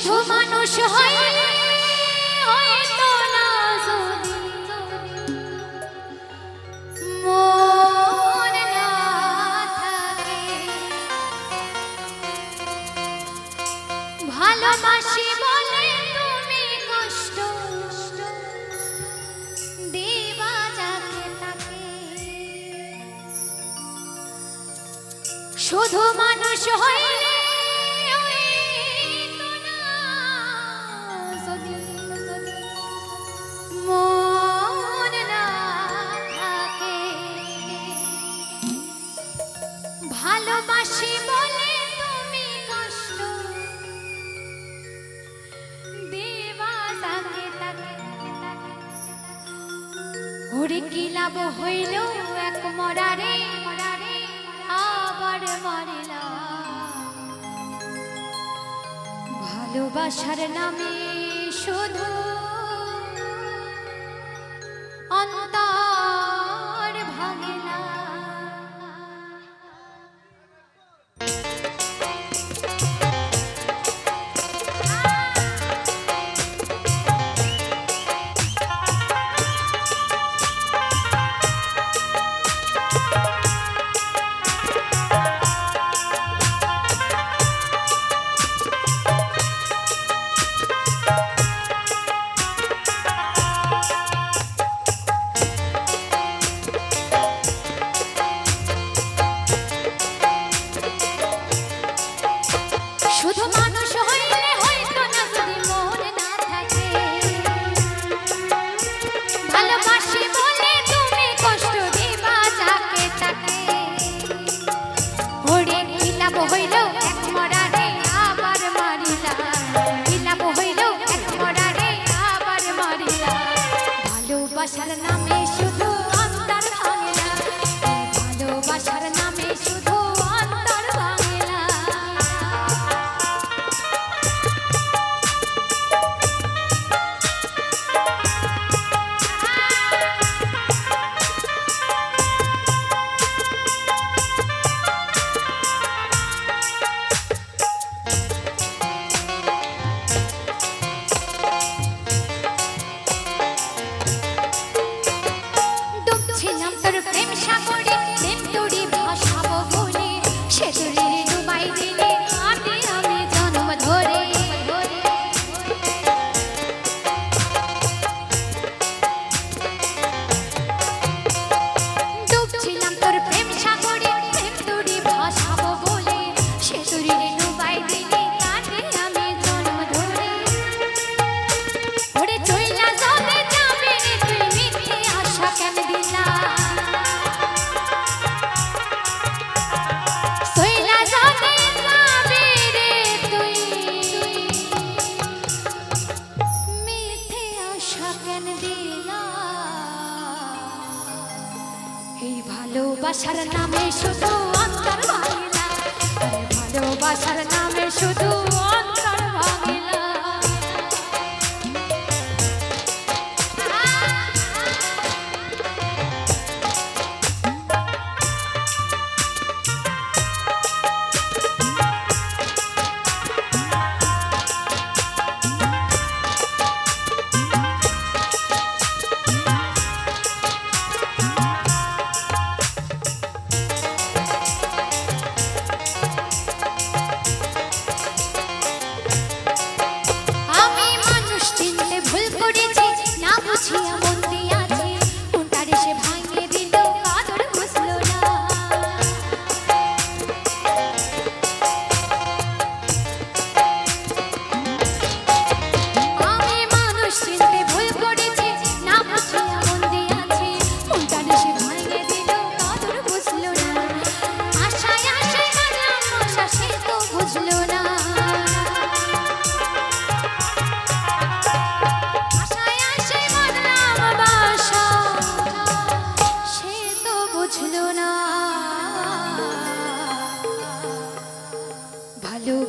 শুধু মানুষ হইলে ভালোবাসি বলে তুমি কষ্ট। দেবা যাকে তাকে। শুধু মানুষ হইলে ওরে কি লাভ হইল এক মরারে মরারে আবার মরিলা ভালোবাসার নামে শুধু Gracias a la ভরসা কেন দিলা। এই ভালোবাসার নামে শুধু অন্তর ভাঙিলা ভালোবাসার নামে শুধু করেছি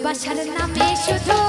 ভালোবাসার নামে শুধু